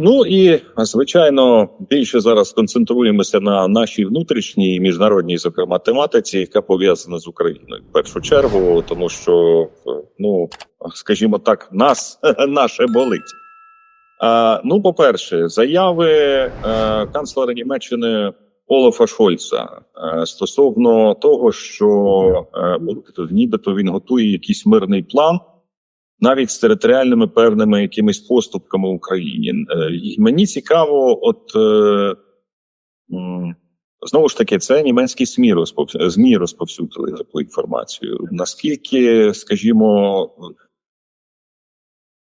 Ну і звичайно більше зараз концентруємося на нашій внутрішній і міжнародній, зокрема, тематиці, яка пов'язана з Україною в першу чергу, тому що е, ну скажімо так, нас наше болить. А, ну, по-перше, заяви е, канцлера Німеччини Олафа Шольца е, стосовно того, що от, нібито він готує якийсь мирний план навіть з територіальними певними якимись поступками в Україні. Е, І мені цікаво, от е, знову ж таки, це німецькі СМІ розпов... ЗМІ розповсюдили таку інформацію. Наскільки, скажімо,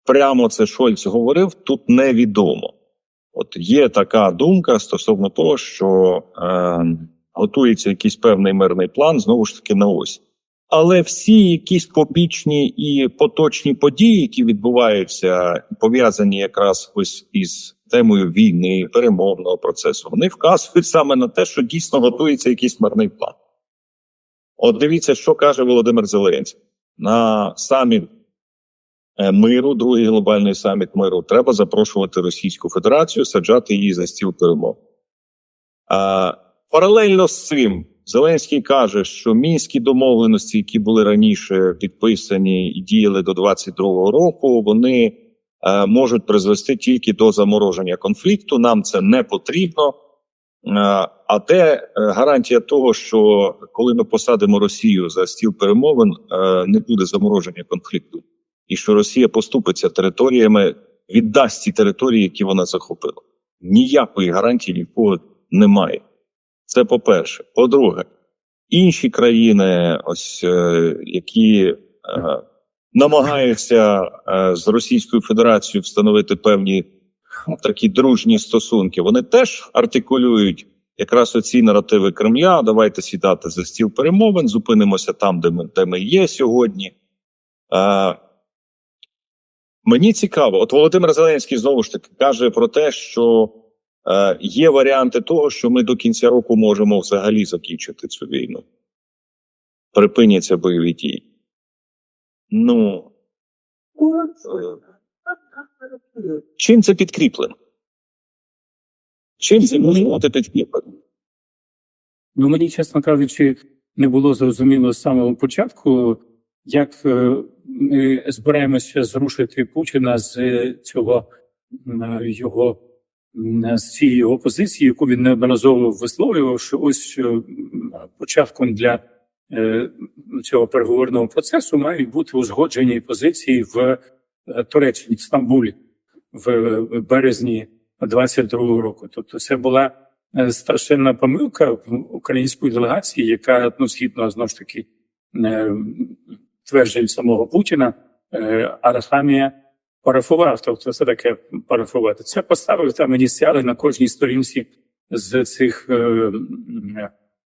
прямо це Шольц говорив, тут невідомо. От є така думка стосовно того, що е, готується якийсь певний мирний план, знову ж таки, на ось. Але всі якісь побічні і поточні події, які відбуваються, пов'язані якраз ось із темою війни, перемовного процесу, вони вказують саме на те, що дійсно готується якийсь мирний план. От дивіться, що каже Володимир Зеленський на саміт е, миру, другий глобальний саміт миру. Треба запрошувати Російську Федерацію, саджати її за стіл перемов. А, паралельно з цим Зеленський каже, що мінські домовленості, які були раніше підписані і діяли до 22-го року, вони е, можуть призвести тільки до замороження конфлікту. Нам це не потрібно. Е, а де е, гарантія того, що коли ми посадимо Росію за стіл перемовин, е, не буде замороження конфлікту, і що Росія поступиться територіями, віддасть ті території, які вона захопила. Ніякої гарантії нікого немає. Це по-перше. По-друге, інші країни, ось е, які е, намагаються е, з Російською Федерацією встановити певні такі дружні стосунки, вони теж артикулюють якраз оці наративи Кремля. Давайте сідати за стіл перемовин, зупинимося там, де ми, де ми є сьогодні. Е, Мені цікаво, от Володимир Зеленський знову ж таки каже про те, що є варіанти того, що ми до кінця року можемо взагалі закінчити цю війну. Припиняться бойові дії. Ну е, чим це підкріплено? Чим це може бути підкріплено? Ну, мені, чесно кажучи, не було зрозуміло з самого початку, як е, ми збираємося зрушити Путіна з е, цього його з цієї його позиції, яку він неодноразово висловлював, що ось е, початком для е, цього переговорного процесу мають бути узгоджені позиції в е, Туреччині, в Стамбулі в е, березні 22-го року. Тобто, це була е, страшенна помилка української делегації, яка ну згідно знову ж таки е, тверджень самого Путіна, е, Арахамія парафував. Тобто, це таке парафувати. Це поставив там ініціали на кожній сторінці з цих е,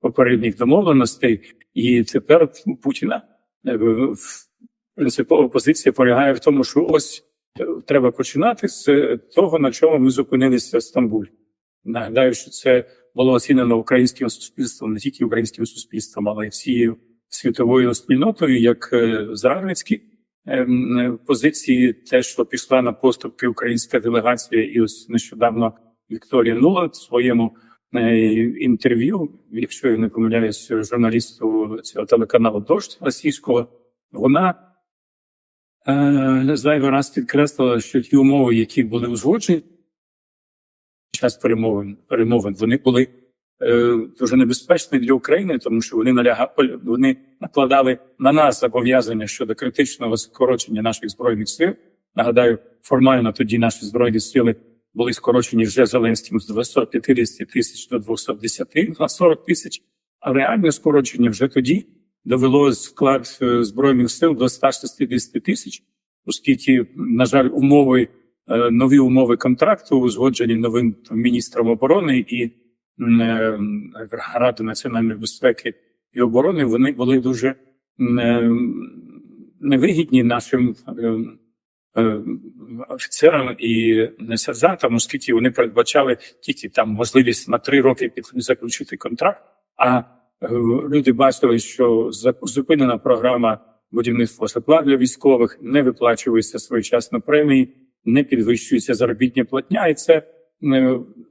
попередніх домовленостей, і тепер Путіна е, в- принципова позиція полягає в тому, що ось е, треба починати з того, на чому ми зупинилися в Стамбулі. Нагадаю, що це було оцінено українським суспільством, не тільки українським суспільством, але й всією світовою спільнотою, як е, зрадницькі позиції, те, що пішла на поступки українська делегація, і ось нещодавно Вікторія Нула в своєму е, інтерв'ю, якщо я не помиляюсь, журналісту цього телеканалу Дождь російського, вона е, зайвий раз підкреслила, що ті умови, які були узгоджені під час перемовин, перемовин вони були е, дуже небезпечні для України, тому що вони налягали, вони накладали на нас зобов'язання щодо критичного скорочення наших збройних сил. Нагадаю, формально тоді наші збройні сили були скорочені вже Зеленським з 250 тисяч до 210 на 40 тисяч, а реальне скорочення вже тоді довело склад е, збройних сил до 160 тисяч, оскільки, на жаль, умови е, нові умови контракту узгоджені новим міністром оборони і е, Ради національної безпеки і оборони. Вони були дуже невигідні нашим е, е, офіцерам і сержантам, оскільки вони передбачали тільки там можливість на три роки заключити контракт. А е, люди бачили, що зупинена програма будівництва житла для військових, не виплачуються своєчасно премії, не підвищується заробітня платня, і це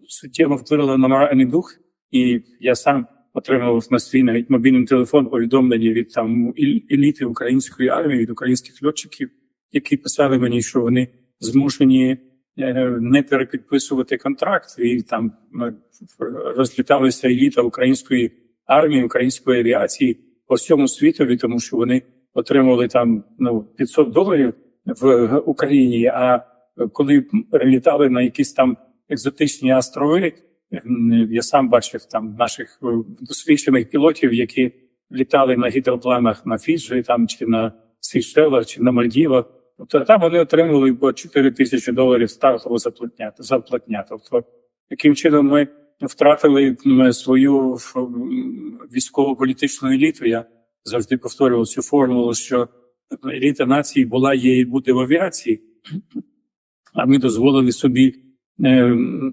суттєво вплинуло на моральний дух. І я сам отримував на свій навіть мобільний телефон повідомлення від там еліти української армії, від українських льотчиків, які писали мені, що вони змушені е, не перепідписувати контракт, і там е, розліталася еліта української армії, української авіації по всьому світові, тому що вони отримували там ну 500 доларів в Україні. А коли прилітали на якісь там екзотичні острови, я сам бачив там наших е, досвідчених пілотів, які літали на гідропланах на Фіджі, там чи на Сейшелах, чи на Мальдівах. Тобто там вони отримували по 4 тисячі доларів стартову заплатня. заплатня. Тобто, таким чином ми втратили свою військово-політичну еліту. Я завжди повторював цю формулу, що еліта нації була, є і буде в авіації, а ми дозволили собі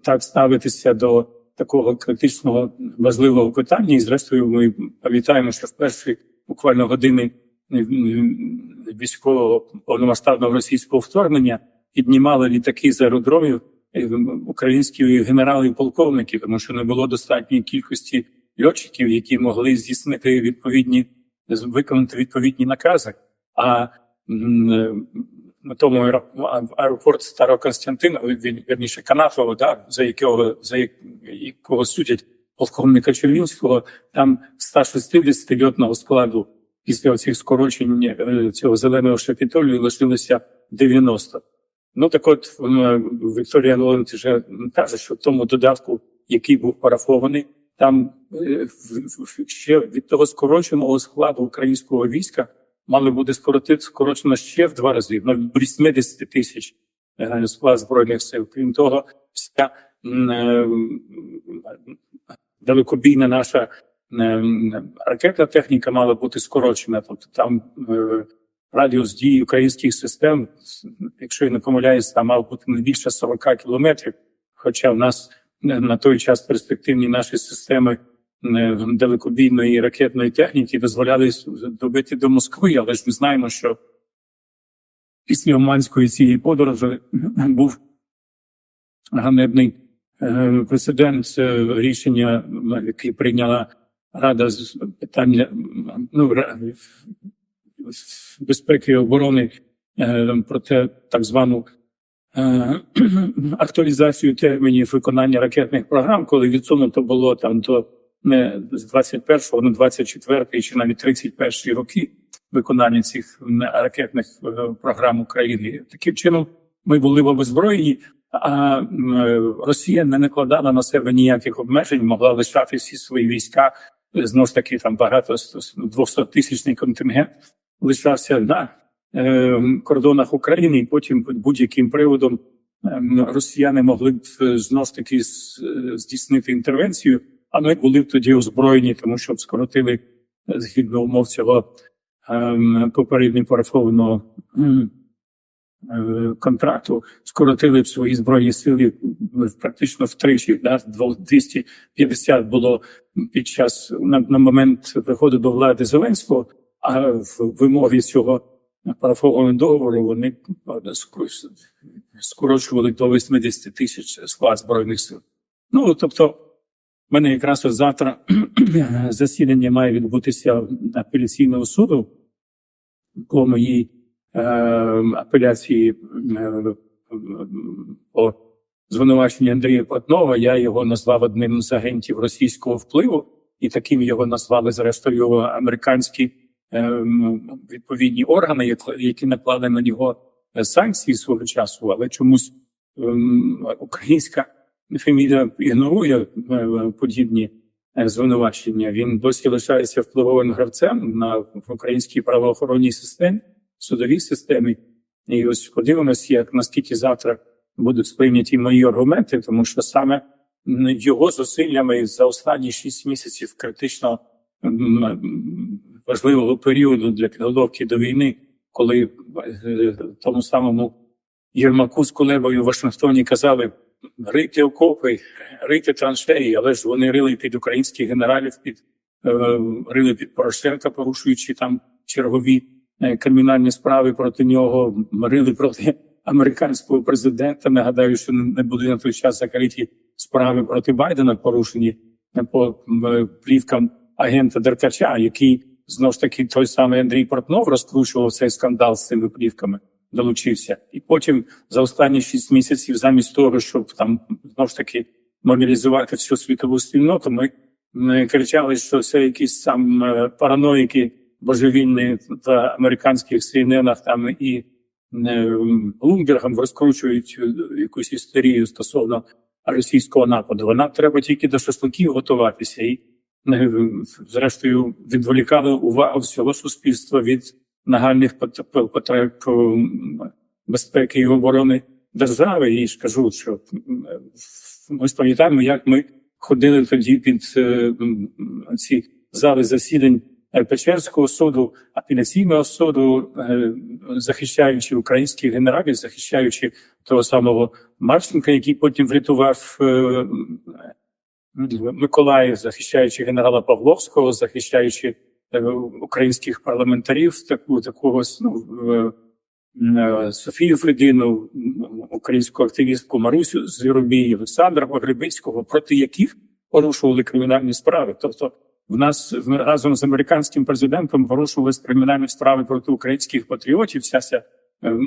так ставитися до такого критичного важливого питання. І зрештою, ми пам'ятаємо, що в перші буквально години е, військового повномасштабного російського вторгнення піднімали літаки з аеродромів е, українські генерали і полковники, тому що не було достатньої кількості льотчиків, які могли здійснити відповідні виконати відповідні накази. А е, на тому аеропорт Староконстантина, він вірніше Канафово, да, за якого за якого судять полковника Червінського, там 160 льотного складу після цих скорочень е, цього зеленого шапітолію лишилося 90. Ну так от Вікторія Ноланд вже каже, що в тому додатку, який був парафований, там е, ще від того скороченого складу українського війська мали бути скоротити скорочено ще в два рази на 80 тисяч е, склад збройних сил. Крім того, вся е, далекобійна наша е, ракетна техніка мала бути скорочена. Тобто там радіус дії українських систем, якщо я не помиляюсь, там мав бути не більше 40 кілометрів. Хоча в нас на той час перспективні наші системи далекобійної ракетної техніки дозволяли добити до Москви, але ж ми знаємо, що після Оманської цієї подорожі був ганебний е, прецедент е, рішення, е, яке прийняла Рада з питання ну, безпеки і оборони е, про те, так звану е, актуалізацію термінів виконання ракетних програм, коли відсунуто було там до не з 21-го на 24-й чи навіть 31-й роки виконання цих ракетних е, програм України. Таким чином ми були в обезброєнні, а е, Росія не накладала на себе ніяких обмежень, могла лишати всі свої війська. Е, Знову ж таки, там багато 200 тисячний контингент лишався на е, кордонах України, і потім будь-яким приводом ем, росіяни могли б е, знов ж таки е, здійснити інтервенцію, а ми були б тоді озброєні, тому що скоротили е, згідно умов цього ем, попередньо парафованого е, контракту, скоротили б свої збройні сили практично втричі. Да? 250 було під час на, на момент приходу до влади Зеленського, а в вимогі цього парафованого договору вони е, скорочували до 80 тисяч склад збройних сил. Ну тобто, в мене якраз от завтра засідання має відбутися апеляційного суду по моїй е, апеляції е, по звинуваченню Андрія Платнова. Я його назвав одним з агентів російського впливу, і таким його назвали зрештою американські е, відповідні органи, які- наклали на нього е, санкції свого часу, але чомусь ем, українська феміда ігнорує е, подібні е, звинувачення. Він досі лишається впливовим гравцем на українській правоохоронній системі, судовій системі. І ось подивимося, як наскільки завтра будуть сприйняті мої аргументи, тому що саме його зусиллями за останні шість місяців критично важливого періоду для підготовки до війни, коли е, тому самому Єрмаку з Кулебою в Вашингтоні казали рити окопи, рити траншеї, але ж вони рили під українських генералів, під е, рили під Порошенка, порушуючи там чергові е, кримінальні справи проти нього, рили проти американського президента. Нагадаю, що не були на той час закриті справи проти Байдена, порушені е, по плівкам агента Деркача, який знову ж таки той самий Андрій Портнов розкручував цей скандал з цими плівками. Долучився, і потім за останні шість місяців, замість того, щоб там знову ж таки мобілізувати всю світову спільноту, ми, ми кричали, що це якісь там е, параноїки божевільні в американських CNN там і Блумбергом розкручують е, якусь історію стосовно російського нападу. Нам треба тільки до шашликів готуватися і е, зрештою відволікали увагу всього суспільства від нагальних пот- потреб безпеки і оборони держави. І ж кажу, що ми пам'ятаємо, як ми ходили тоді під е, ці зали засідань е, Печерського суду, апеляційного суду, е, захищаючи українських генералів, захищаючи того самого Марченка, який потім врятував е, Миколаїв, захищаючи генерала Павловського, захищаючи е, українських парламентарів, таку такого ну, е, е, Софію Фредину, українську активістку Марусю Звіробій, Олександра Погребицького, проти яких порушували кримінальні справи. Тобто, в нас разом з американським президентом порушувалися кримінальні справи проти українських патріотів, вся ця е,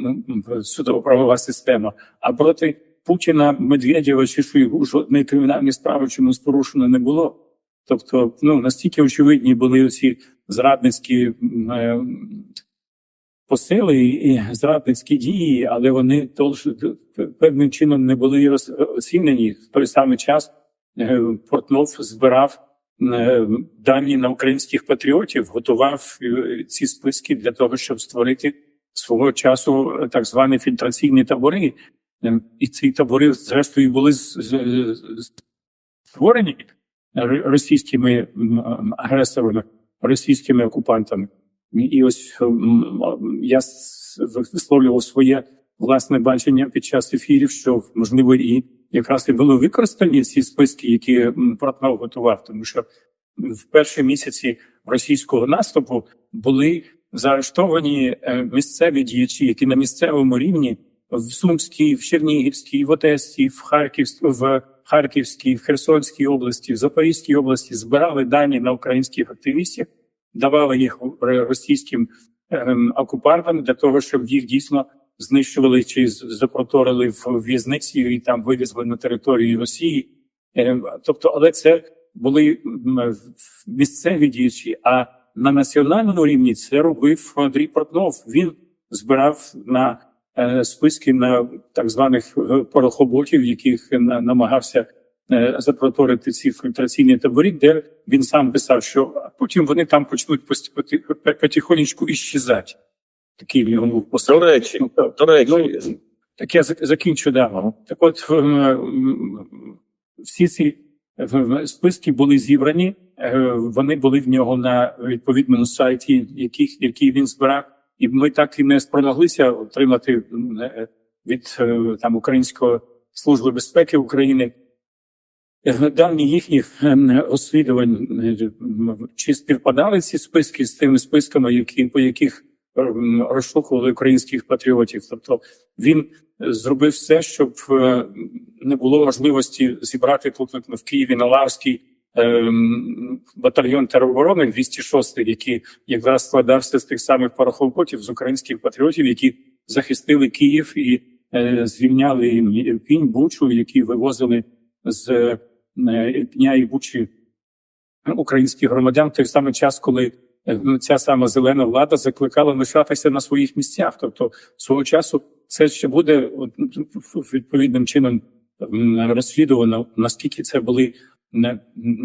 судово-правова система, а проти Путіна, Медведєва чи Шойгу жодної кримінальної справи чомусь порушено не було. Тобто, ну настільки очевидні були ці зрадницькі е, посили і зрадницькі дії, але вони певним чином не були роз- оцінені. В той самий час е, Портнов збирав е, дані на українських патріотів, готував ці списки для того, щоб створити свого часу так звані фільтраційні табори. І ці табори, зрештою, були створені російськими агресорами, російськими окупантами. І- ось я висловлював своє власне бачення під час ефірів, що можливо і якраз і були використані ці списки, які м, Портнов готував, тому що в перші місяці російського наступу були заарештовані е, місцеві діячі, які на місцевому рівні в Сумській, в Чернігівській, в Одеській, в Харківській, в Харківській, в Херсонській області, в Запорізькій області збирали дані на українських активістів, давали їх російським ем, окупантам для того, щоб їх дійсно знищували чи запроторили в в'язниці і там вивезли на територію Росії. Ем, Тобто, але це були місцеві діячі. А на національному рівні це робив Андрій Портнов. Він збирав на е, списки на так званих е, порохоботів, яких на- намагався е, запроторити ці фільтраційні табори, де він сам писав, що потім вони там почнуть потихонечку іщезати. Такий в нього був До посил. речі, Ну, так. до речі, Ну, так я закінчу да. Так от всі ці списки були зібрані, вони були в нього на відповідному сайті, яких, який він збирав, і ми так і не спромоглися отримати е, від е, там Української служби безпеки України. е, Дані їхніх е, розслідувань е, чи співпадали ці списки з тими списками, які по яких розшукували українських патріотів. Тобто він е, зробив все, щоб е, не було можливості зібрати тут в Києві на Лавській ем, батальйон тероборони 206, який якраз складався з тих самих порохоботів з українських патріотів, які захистили Київ і е, звільняли Ірпінь, Бучу, які вивозили з е, Ірпіня і Бучі українських громадян в той самий час, коли е, ця сама зелена влада закликала лишатися на своїх місцях. Тобто свого часу це ще буде відповідним чином розслідувано, наскільки це були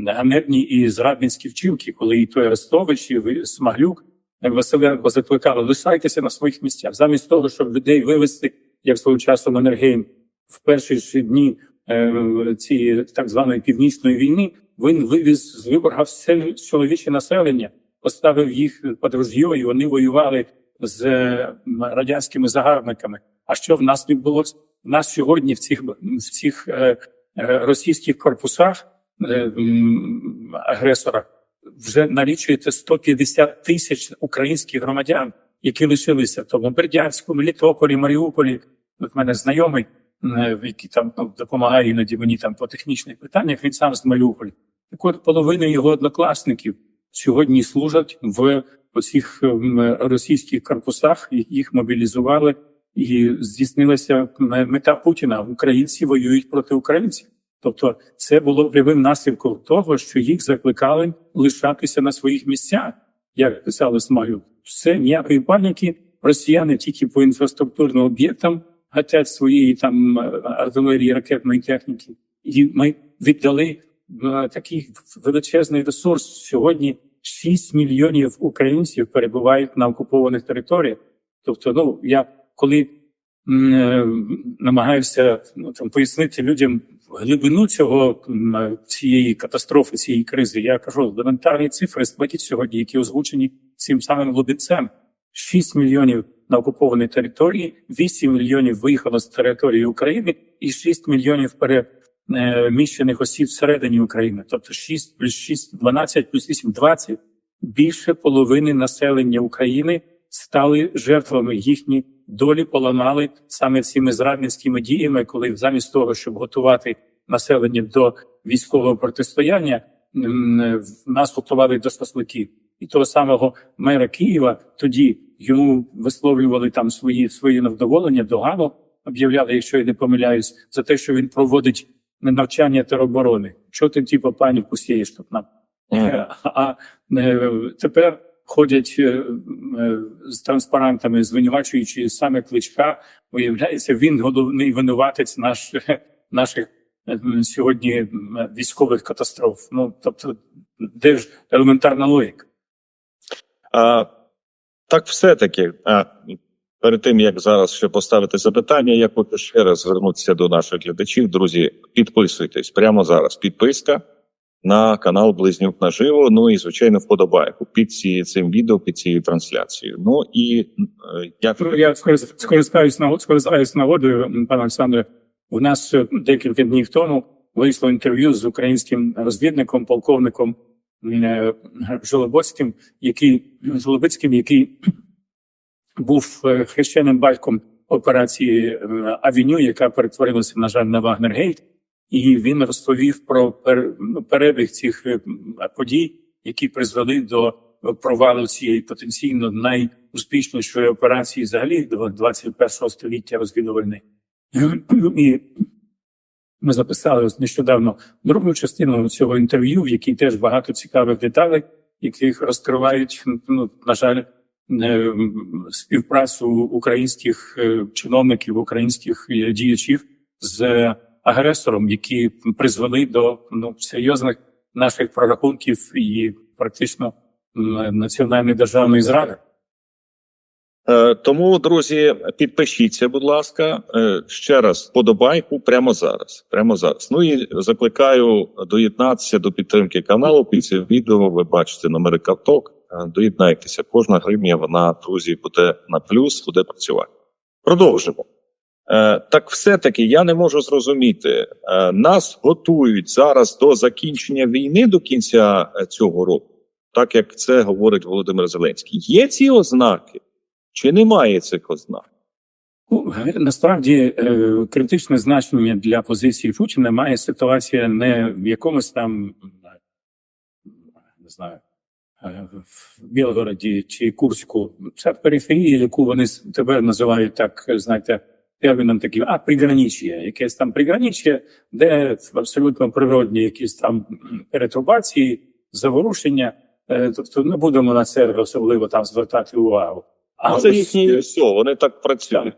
ганебні і зрадницькі вчинки, коли і той Арестович, і Смаглюк Василенко закликали лишайтеся на своїх місцях, замість того, щоб людей вивезти, як свого часу Маннергейм в перші ж дні е, цієї так званої північної війни. Він вивіз з Виборга все чоловіче населення, поставив їх під і вони воювали з е, радянськими загарбниками. А що в нас відбулося? В нас сьогодні в цих в цих е, е, російських корпусах агресора вже налічується 150 тисяч українських громадян, які лишилися тому Бердянську, Мелітополі, Маріуполі, От мене знайомий, е, який там ну, допомагає іноді мені там по технічних питаннях, він сам з Маріуполя. Так от половина його однокласників сьогодні служать в оцих ем, російських корпусах, їх мобілізували, і здійснилася мета Путіна. Українці воюють проти українців. Тобто, це було прямим наслідком того, що їх закликали лишатися на своїх місцях, як писали Смалю. Все ніякої паніки. Росіяни тільки по інфраструктурним об'єктам гатять своєї там артилерії ракетної техніки, і ми віддали е, такий величезний ресурс. Сьогодні 6 мільйонів українців перебувають на окупованих територіях. Тобто, ну я коли е, намагаюся ну, там пояснити людям глибину цього цієї катастрофи, цієї кризи, я кажу елементарні цифри сплатіть сьогодні, які озвучені цим самим Лубенцем. 6 мільйонів на окупованій території, 8 мільйонів виїхало з території України і 6 мільйонів переміщених осіб всередині України. Тобто 6 плюс 6, 12 плюс 8, 20. Більше половини населення України стали жертвами їхні долі поламали саме цими зрадницькими діями, коли замість того, щоб готувати населення до військового протистояння, нас готували до шашликів. І того самого мера Києва тоді йому висловлювали там свої свої невдоволення, догану об'являли, якщо я не помиляюсь, за те, що він проводить навчання тероборони. Що ти типу паніку сієш тут нам? Е, А е, тепер ходять е, з транспарантами, звинувачуючи саме кличка, виявляється, він головний винуватець наш, наших е, сьогодні військових катастроф. Ну тобто, де ж елементарна логіка? А, так все-таки, а, перед тим як зараз ще поставити запитання, я хочу ще раз звернутися до наших глядачів. Друзі, підписуйтесь прямо зараз. Підписка на канал Близнюк наживо. Ну і звичайно, вподобайку під ці, цим відео, під цією трансляцією. Ну і е, як Я скорист- скористаюсь нагод- скористаюсь нагодою, пане Олександре. У нас е, декілька днів тому вийшло інтерв'ю з українським розвідником, полковником е, Жолобоцьким, який Жолобицьким, який був е, хрещеним батьком операції е, Авеню, яка перетворилася, на жаль, на Вагнергейт. І він розповів про ну, перебіг цих е, подій, які призвели до провалу цієї потенційно найуспішнішої операції взагалі 21 століття розвідувальної. І ми записали нещодавно другу частину цього інтерв'ю, в якій теж багато цікавих деталей, яких розкривають, ну, на жаль, е, співпрацю українських е, чиновників, українських діячів з агресором, які призвели до ну, серйозних наших прорахунків і практично національної державної зради. Е, Тому, друзі, підпишіться, будь ласка, Е, ще раз вподобайку прямо зараз. Прямо зараз. Ну і закликаю доєднатися до підтримки каналу. Під цим відео ви бачите номери карток. Е, Доєднайтеся. Кожна гривня вона, друзі, буде на плюс, буде працювати. Продовжимо. Е, Так, все-таки я не можу зрозуміти. Е, Нас готують зараз до закінчення війни до кінця е, цього року, так як це говорить Володимир Зеленський. Є ці ознаки? Чи немає цих ознак? Ну, насправді критичне значення для позиції Путіна має ситуація не в якомусь там не знаю в Білгороді чи Курську. Це периферія, яку вони тепер називають так, знаєте, терміном таким, а пригранич'я, якесь там пригранич'я, де абсолютно природні якісь там перетрубації, заворушення. Е, Тобто не будемо на це особливо там звертати увагу. А це їхні е, все, вони так працюють.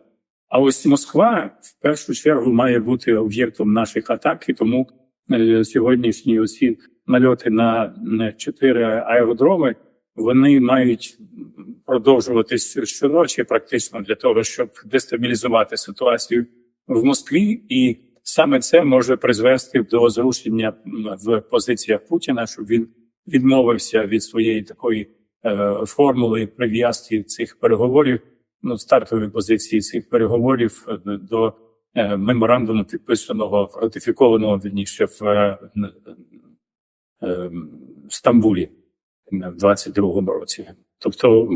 а ось Москва в першу чергу має бути об'єктом наших атак, і тому е, сьогоднішні оці нальоти на, на чотири аеродроми вони мають продовжуватись щоночі, практично для того, щоб дестабілізувати ситуацію в Москві, і саме це може призвести до зрушення в позиціях Путіна, щоб він відмовився від своєї такої е, формули прив'язки цих переговорів ну, стартової позиції цих переговорів до е, меморандуму, підписаного ратифікованого вірніше в е, в Стамбулі в 22-му році. Тобто,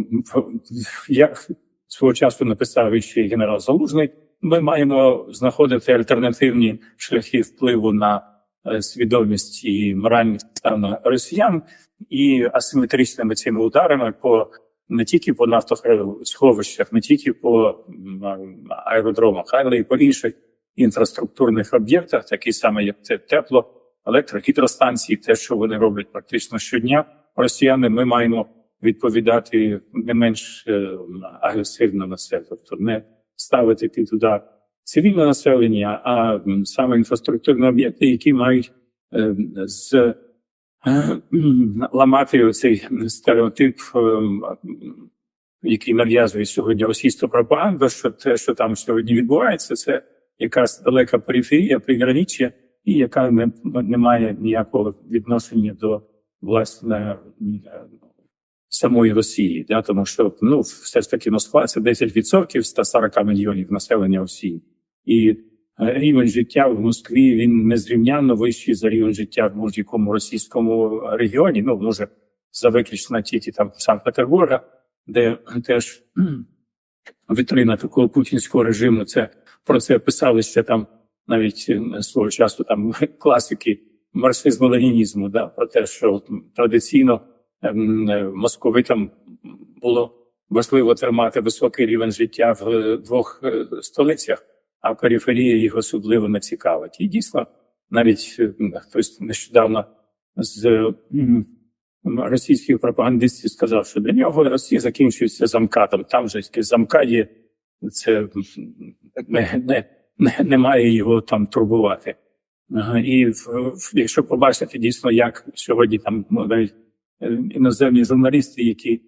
як свого часу написав ще генерал Залужний, ми маємо знаходити альтернативні шляхи впливу на е, свідомість і моральний стан росіян і асиметричними цими ударами по не тільки по нафтосховищах, не тільки по аеродромах, але й по інших інфраструктурних об'єктах, такі саме як те- тепло, електрогідростанції, те, що вони роблять практично щодня. Росіяни ми маємо відповідати не менш е, агресивно на це, тобто не ставити під удар цивільне населення, а саме інфраструктурні об'єкти, які мають е, з е, ламати оцей стереотип, який нав'язує сьогодні російська пропаганда, що те, що там сьогодні відбувається, це якась далека периферія, приграниччя, і яка не, не має ніякого відношення до власне самої Росії, да, тому що ну все ж таки Москва це 10% 140 мільйонів населення Росії, і е, рівень життя в Москві він незрівнянно вищий за рівень життя в будь-якому російському регіоні. Ну може за виключно тільки там Санкт-Петербурга, де теж вітрина такого путінського режиму. Це про це писали ще там навіть е, свого часу там класики марксизму ленінізму, да, про те, що традиційно московитам було важливо тримати високий рівень життя в е, двох е, столицях, а периферія їх особливо не цікавить. І дійсно, навіть е, хтось нещодавно з російських пропагандистів сказав, що для нього Росія закінчується замкатом. Там же замка є, це не, не, не, не має його там турбувати. І якщо побачити дійсно, як сьогодні там навіть е, іноземні журналісти, які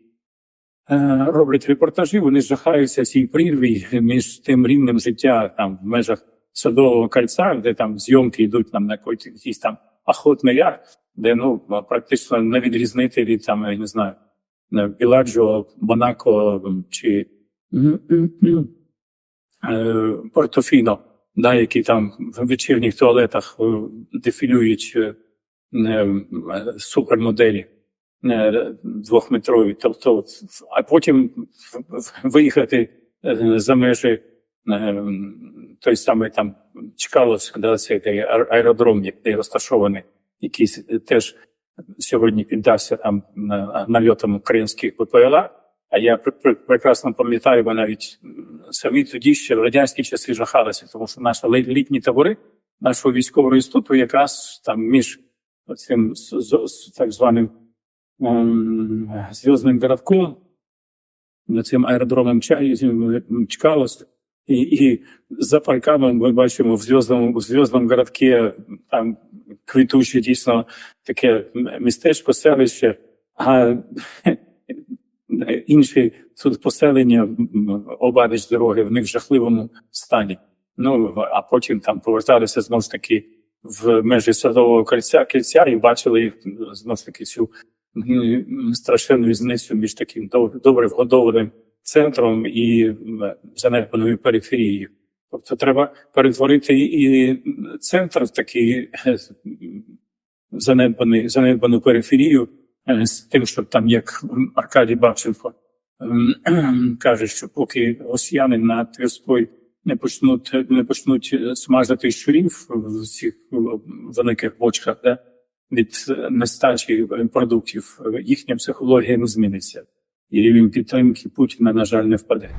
е, роблять репортажі, вони жахаються цій прірві між тим рівнем життя там в межах садового кольця, де там зйомки йдуть нам на якийсь там охотний яр, де ну практично не відрізнити від там, я не знаю, е, Біладжо, Монако чи е, Портофіно, да, які там в вечірніх туалетах е, дефілюють е, е, супермоделі. е, двохметрові. Тобто, а потім виїхати е, за межі е, той самий там Чкаловськ, да, цей аеродром, який розташований, який теж сьогодні піддався там на- нальотам українських ППЛА. А я пр- пр- прекрасно пам'ятаю, бо навіть самі тоді ще в радянські часи жахалися, тому що наші літні табори нашого військового інституту якраз там між цим так званим зв'язним городком, цим аеродромом Чкаловськ, і, і за парками ми бачимо в зв'язному, в зв'язному городке там квітуче дійсно таке містечко, селище, а інші тут поселення обабіч дороги в них в жахливому стані. Ну а потім там поверталися знову ж таки в межі садового кільця, кільця і бачили знову ж таки цю страшенну різницю між таким добре вгодованим центром і м, занедбаною периферією. Тобто треба перетворити і центр в такий занедбаний, занедбану периферію е, з тим, щоб там, як Аркадій Бабченко каже, що поки росіяни на Тверской не почнуть не почнуть смажити щурів в цих великих бочках, де від е, нестачі е, продуктів, е, їхня психологія не зміниться, і рівень підтримки Путіна, на жаль, не впаде.